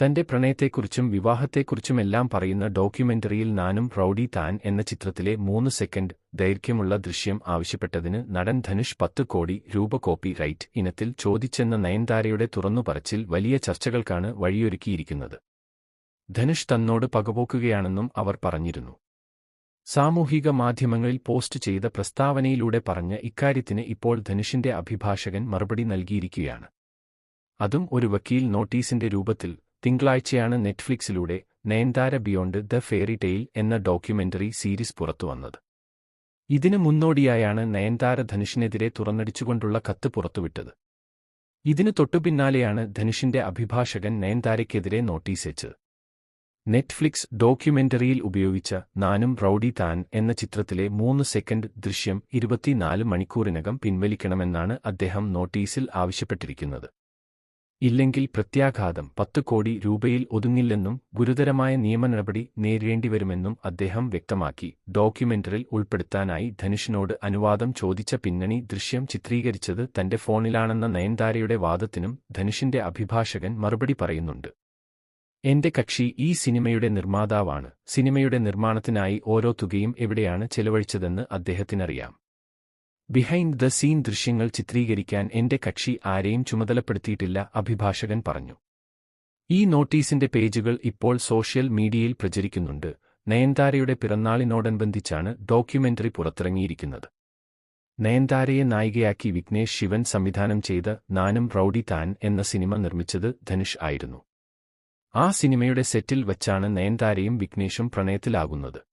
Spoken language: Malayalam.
തന്റെ പ്രണയത്തെക്കുറിച്ചും വിവാഹത്തെക്കുറിച്ചുമെല്ലാം പറയുന്ന ഡോക്യുമെന്ററിയിൽ നാനും പ്രൗഡി താൻ എന്ന ചിത്രത്തിലെ മൂന്ന് സെക്കൻഡ് ദൈർഘ്യമുള്ള ദൃശ്യം ആവശ്യപ്പെട്ടതിന് നടൻ ധനുഷ് പത്ത് കോടി രൂപ കോപ്പി റൈറ്റ് ഇനത്തിൽ ചോദിച്ചെന്ന നയൻതാരയുടെ തുറന്നുപറച്ചിൽ വലിയ ചർച്ചകൾക്കാണ് വഴിയൊരുക്കിയിരിക്കുന്നത്. ധനുഷ് തന്നോട് പകപോക്കുകയാണെന്നും അവർ പറഞ്ഞിരുന്നു. സാമൂഹിക മാധ്യമങ്ങളിൽ പോസ്റ്റ് ചെയ്ത പ്രസ്താവനയിലൂടെ പറഞ്ഞ ഇക്കാര്യത്തിന് ഇപ്പോൾ ധനുഷിന്റെ അഭിഭാഷകൻ മറുപടി നൽകിയിരിക്കുകയാണ്. അതും ഒരു വക്കീൽ നോട്ടീസിന്റെ രൂപത്തിൽ തിങ്കളാഴ്ചയാണ് നെറ്റ്ഫ്ലിക്സിലൂടെ Nayanthara beyond the fairy tale എന്ന ഡോക്യുമെന്ററി സീരീസ് പുറത്തുവന്നത് ഇതിനു മുന്നോടിയായാണ് നയൻതാര ധനുഷിനെതിരെ തുറന്നടിച്ചുകൊണ്ടുള്ള കത്ത് പുറത്തുവിട്ടത്. ഇതിനു തൊട്ടുപിന്നാലെയാണ് ധനുഷിന്റെ അഭിഭാഷകൻ നയൻതാരയ്ക്കെതിരെ നോട്ടീസയച്ചത് നെറ്റ്ഫ്ലിക്സ് ഡോക്യുമെന്ററിയിൽ ഉപയോഗിച്ച നാനും റൌഡി താൻ എന്ന ചിത്രത്തിലെ മൂന്ന് സെക്കൻഡ് ദൃശ്യം ഇരുപത്തിനാല് മണിക്കൂറിനകം പിൻവലിക്കണമെന്നാണ് അദ്ദേഹം നോട്ടീസിൽ ആവശ്യപ്പെട്ടിരിക്കുന്നത്. ഇല്ലെങ്കിൽ പ്രത്യാഘാതം പത്ത് കോടി രൂപയിൽ ഒതുങ്ങില്ലെന്നും ഗുരുതരമായ നിയമനടപടി നേരിടേണ്ടിവരുമെന്നും അദ്ദേഹം വ്യക്തമാക്കി. ഡോക്യുമെന്ററിൽ ഉൾപ്പെടുത്താനായി ധനുഷിനോട് അനുവാദം ചോദിച്ച പിന്നണി ദൃശ്യം ചിത്രീകരിച്ചത് തന്റെ ഫോണിലാണെന്ന നയൻതാരയുടെ വാദത്തിനും ധനുഷിന്റെ അഭിഭാഷകൻ മറുപടി പറയുന്നുണ്ട്. എന്റെ കക്ഷി ഈ സിനിമയുടെ നിർമ്മാതാവാണ്. സിനിമയുടെ നിർമ്മാണത്തിനായി ഓരോ തുകയും എവിടെയാണ് ചെലവഴിച്ചതെന്ന് അദ്ദേഹത്തിനറിയാം. ബിഹൈൻഡ് ദ സീൻ ദൃശ്യങ്ങൾ ചിത്രീകരിക്കാൻ എന്റെ കക്ഷി ആരെയും ചുമതലപ്പെടുത്തിയിട്ടില്ല അഭിഭാഷകൻ പറഞ്ഞു. ഈ നോട്ടീസിന്റെ പേജുകൾ ഇപ്പോൾ സോഷ്യൽ മീഡിയയിൽ പ്രചരിക്കുന്നുണ്ട്. നയൻതാരയുടെ പിറന്നാളിനോടനുബന്ധിച്ചാണ് ഡോക്യുമെന്ററി പുറത്തിറങ്ങിയിരിക്കുന്നത്. നയൻതാരയെ നായികയാക്കി വിഘ്നേഷ് ശിവൻ സംവിധാനം ചെയ്ത നാനും റൌഡി താൻ എന്ന സിനിമ നിർമ്മിച്ചത് ധനുഷ് ആയിരുന്നു. ആ സിനിമയുടെ സെറ്റിൽ വച്ചാണ് നയൻതാരയും വിഘ്നേഷും പ്രണയത്തിലാകുന്നത്.